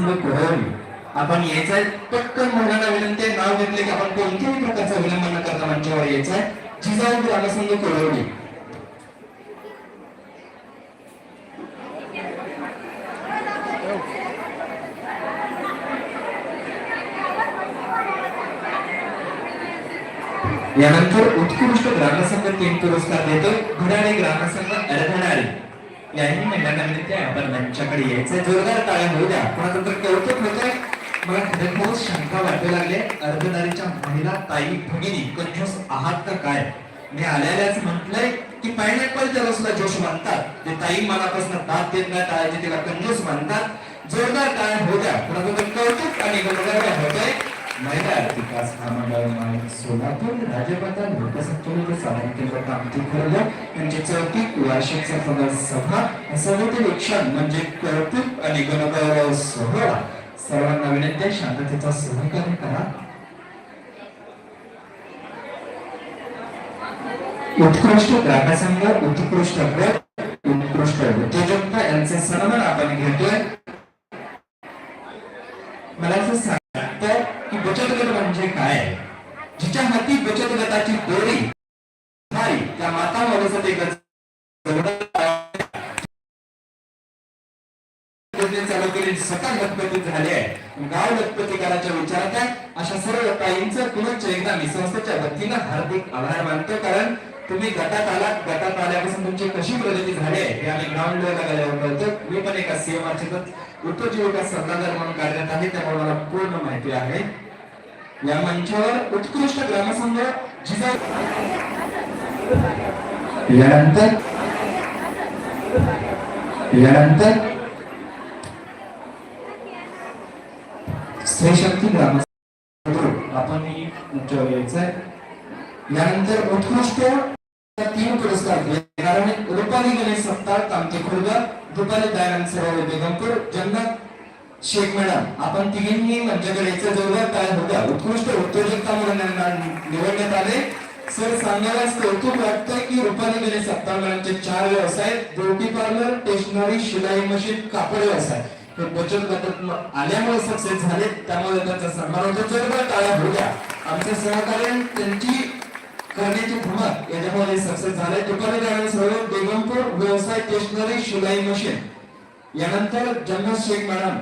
ग्रामसंघ कोरवली आपण यायचंय पटकन मुलांना विनंती आहे, नाव घेतले की आपण कोणत्याही प्रकारचा विलंब न करता मंचावर यायचंय. जिजाऊ ग्रामसंघ कोरवली यानंतर उत्कृष्ट ग्रामसंघ तीन पुरस्कार देतो घड्याळे ग्रामसंघ अडधणारे याही महिलांना विनंती आहे आपण मंचाकडे यायचं. जोरदार टाळ्या होऊ द्या. कोणाचं तर कौतुक होतंय. मला खरोखरच शंका वाटू लागले अर्धदारीच्या महिला ताई भगिनी कंजूस आहात का काय? मी आल्याल्याच म्हटलंय की पायनॅपल त्याला सुद्धा जोश मानतात. ते ताई मनापासून दात देत नाही टाळायचे तिला कंजूस मानतात. जोरदार टाळ्या होऊ द्या. कोणाचं तर कौतुक आणि गणगणा होतंय. महिला विकास महामंडळ माहिती सोलापूर राजमाता लोकसंख्येमध्ये साधन केंद्र कामती खरलं यांची चौथी वार्षिक सफल सभा समिती विक्षण म्हणजे कौतुक आणि गणगौरव सोहळा. सर्वांना विनंती शांततेचा सहकार्य करा. उत्कृष्ट ग्राहकसंघ उत्कृष्ट गट उत्कृष्ट उद्योजकता यांचे सन्मान आपण घेतोय. मला असं सांगतं की बचत गट आहे. जिच्या हाती बचत गटाची दोरी नाही त्या माता बाबासाठी गट योजने चालू स्वतः लखपती झाले आहे. गाव लखपती कराच्या विचारात आहे. अशा सर्व ताईंचं पुनश्च एकदा मी संस्थेच्या वतीनं हार्दिक आभार मानतो कारण तुम्ही गटात आलात. गटात आल्यापासून तुमची कशी प्रगती झाली आहे हे आम्ही ग्राउंड लेवलला गेल्यावर कळतो मी पण एका सीएमआरचे उपजीविका सल्लागार म्हणून कार्यरत आहे त्यामुळे मला पूर्ण माहिती आहे. या मंचावर उत्कृष्ट ग्रामसंघ जिजा यानंतर यानंतर स्त्री शक्ती ग्रामसंघ. आपण ही मंचावर यायचंय. यानंतर उत्कृष्ट तीन पुरस्कार दिले कारण रुपाली गणेश सप्ताह कामती खुर्द रुपाली दयानंद सरोवर बेगमपूर जन्नत शेख मॅडम आपण तिघींनी मंचाकडे जोरदार काय होत्या उत्कृष्ट उद्योजकता म्हणून निवडण्यात आले. सर सांगायलाच कौतुक वाटतंय की रुपाली गेले सत्तार मॅडमचे चार व्यवसाय. ब्युटी पार्लर स्टेशनरी शिलाई मशीन कापड व्यवसाय. हे बचत गटात आल्यामुळे सक्सेस झाले. त्यामुळे त्यांचा सन्मान होतो. जोरदार टाळ्या होत्या आमचे सहकार्य त्यांची करण्याची धमक याच्यामध्ये सक्सेस झाले. दुपारी जाण्यास सर्व बेगमपूर व्यवसाय स्टेशनरी शिलाई मशीन. यानंतर Jannat Shaikh madam.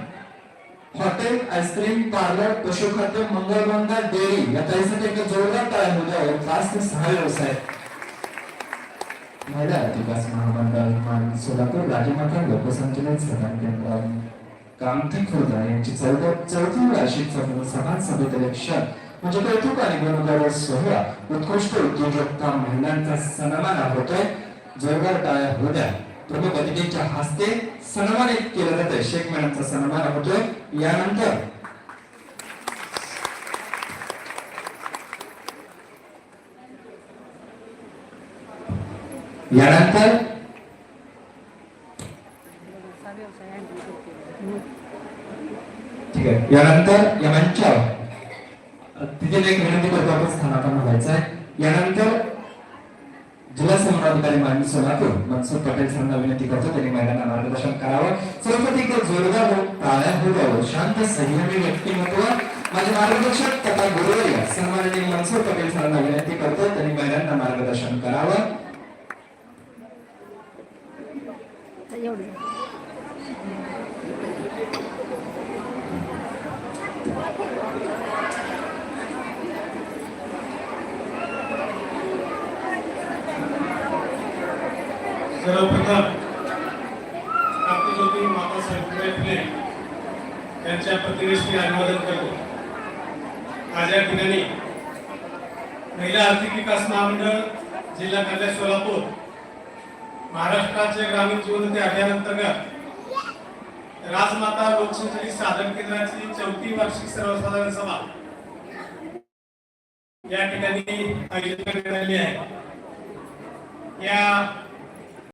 Hotel ice cream parlour पशुखाद्य मंगळगंगा डेअरी या ताईसाठी एक जोरदार टाळ्या होत्या पाच ते सहा व्यवसाय. महिला विकास महामंडळ मान सोलापूर राजमाता लोकसंचलन सदन केंद्र कामठी खुर्दा यांची चौदा चौथी वार्षिक सभा सभा सभेतील म्हणजे कौतुक आणि गणगौरव सोहळा. उत्कृष्ट उद्योजकता महिलांचा सन्मान होतोय. जोरदार टाळ्या होत्या प्रमुख अतिथींच्या हस्ते सन्मानित केलं जातंय शेख मॅडमचा सन्मान होतोय. यानंतर यानंतर ठीक आहे. यानंतर या मंचावर तिथे एक विनंती करतो आपण स्थानापन्न व्हायचं आहे यानंतर जिल्हा समन्वयाधिकारी माननीय सोलापूर मनसुख पटेल सरांना विनंती करतो त्यांनी महिलांना मार्गदर्शन करावं. सर्वप्रथम एक जोरदार हो- टाळ्या होऊ शांत संयमी व्यक्तिमत्व. माझे मार्गदर्शक तथा गुरुवर्य सन्माननीय मनसुख पटेल सरांना विनंती करतो त्यांनी महिलांना मार्गदर्शन करावं. एवढं सर्वप्रथम क्रांतिज्योती मातासाहेब फुले यांच्या प्रतिमेस मी अभिवादन करतो. आज या ठिकाणी महिला आर्थिक विकास महामंडळ जिल्हा कार्यालय सोलापूर महाराष्ट्राचे ग्रामीण जीवनोन्नती अभियानांतर्गत राजमाता लोकसंचलित साधन केंद्राची चौथी वार्षिक सर्वसाधारण सभा या ठिकाणी आयोजित करण्यात आली आहे. या